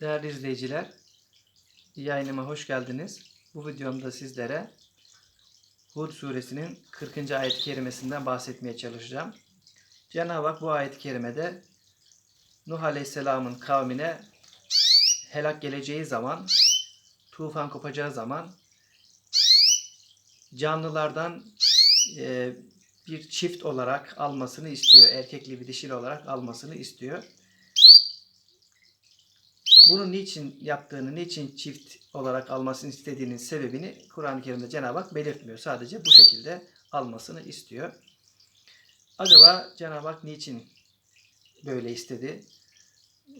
Değerli izleyiciler, yayınıma hoş geldiniz. Bu videomda sizlere Hud suresinin 40. ayet-i kerimesinden bahsetmeye çalışacağım. Cenab-ı Hak bu ayet-i kerimede Nuh Aleyhisselam'ın kavmine helak geleceği zaman, tufan kopacağı zaman canlılardan e, bir çift olarak almasını istiyor. Erkekli bir dişili olarak almasını istiyor. Bunu niçin yaptığını, niçin çift olarak almasını istediğinin sebebini Kur'an-ı Kerim'de Cenab-ı Hak belirtmiyor. Sadece bu şekilde almasını istiyor. Acaba Cenab-ı Hak niçin böyle istedi?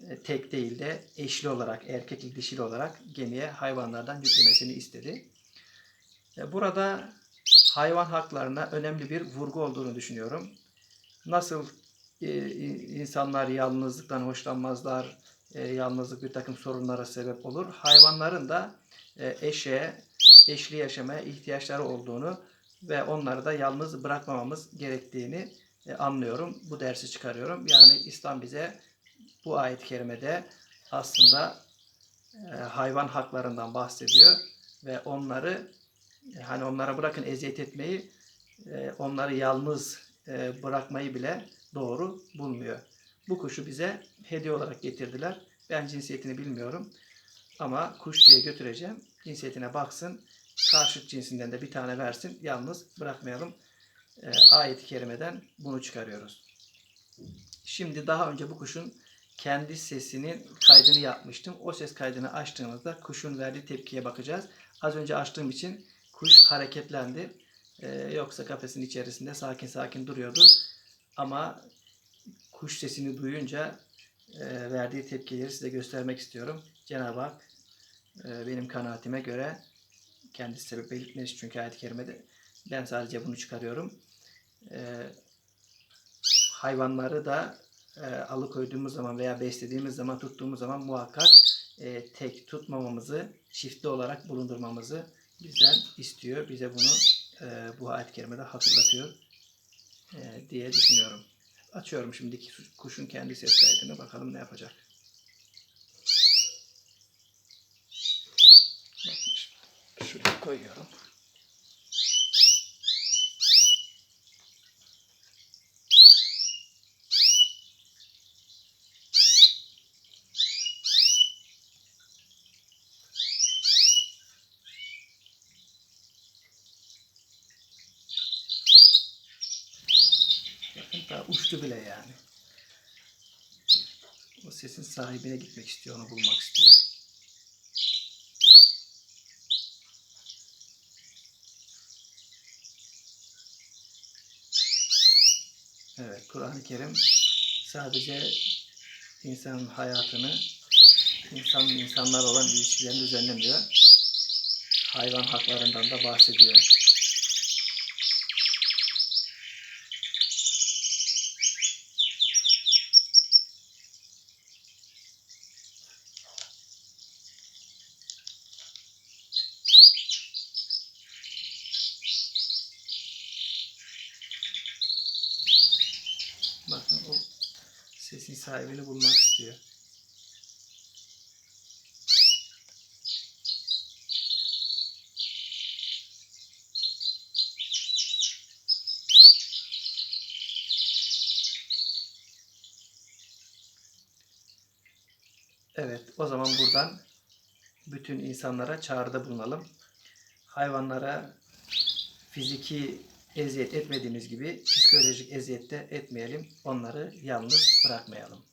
E, Tek değil de eşli olarak, erkekli dişili olarak gemiye hayvanlardan yüklemesini istedi. E, Burada hayvan haklarına önemli bir vurgu olduğunu düşünüyorum. Nasıl e, insanlar yalnızlıktan hoşlanmazlar, e, yalnızlık bir takım sorunlara sebep olur. Hayvanların da e, eşeğe, eşli yaşamaya ihtiyaçları olduğunu ve onları da yalnız bırakmamamız gerektiğini e, anlıyorum. Bu dersi çıkarıyorum. Yani İslam bize bu ayet-i kerimede aslında e, hayvan haklarından bahsediyor ve onları e, hani onlara bırakın eziyet etmeyi, e, onları yalnız e, bırakmayı bile doğru bulmuyor. Bu kuşu bize hediye olarak getirdiler. Ben cinsiyetini bilmiyorum. Ama kuşçuya götüreceğim. Cinsiyetine baksın. Karşıt cinsinden de bir tane versin. Yalnız bırakmayalım. E, ayet-i kerimeden bunu çıkarıyoruz. Şimdi daha önce bu kuşun kendi sesinin kaydını yapmıştım. O ses kaydını açtığımızda kuşun verdiği tepkiye bakacağız. Az önce açtığım için kuş hareketlendi. E, yoksa kafesin içerisinde sakin sakin duruyordu. Ama kuş sesini duyunca e, verdiği tepkileri size göstermek istiyorum. Cenab-ı Hak e, benim kanaatime göre kendisi sebep belirtmesi çünkü ayet-i kerimede ben sadece bunu çıkarıyorum. E, hayvanları da e, alıkoyduğumuz zaman veya beslediğimiz zaman tuttuğumuz zaman muhakkak tek tutmamamızı çiftli olarak bulundurmamızı bizden istiyor. Bize bunu bu ayet-i kerimede hatırlatıyor e, diye düşünüyorum. Açıyorum şimdiki kuşun kendi ses kaydını. Bakalım ne yapacak. Şuraya koyuyorum. Uçtu bile yani. O sesin sahibine gitmek istiyor, onu bulmak istiyor. Evet, Kur'an-ı Kerim sadece insanın hayatını, insan insanlar olan ilişkilerini düzenlemiyor. Hayvan haklarından da bahsediyor. Bakın o sesin sahibini bulmak istiyor. Evet, o zaman buradan bütün insanlara çağrıda bulunalım. Hayvanlara fiziki eziyet etmediğimiz gibi psikolojik eziyet de etmeyelim. Onları yalnız bırakmayalım.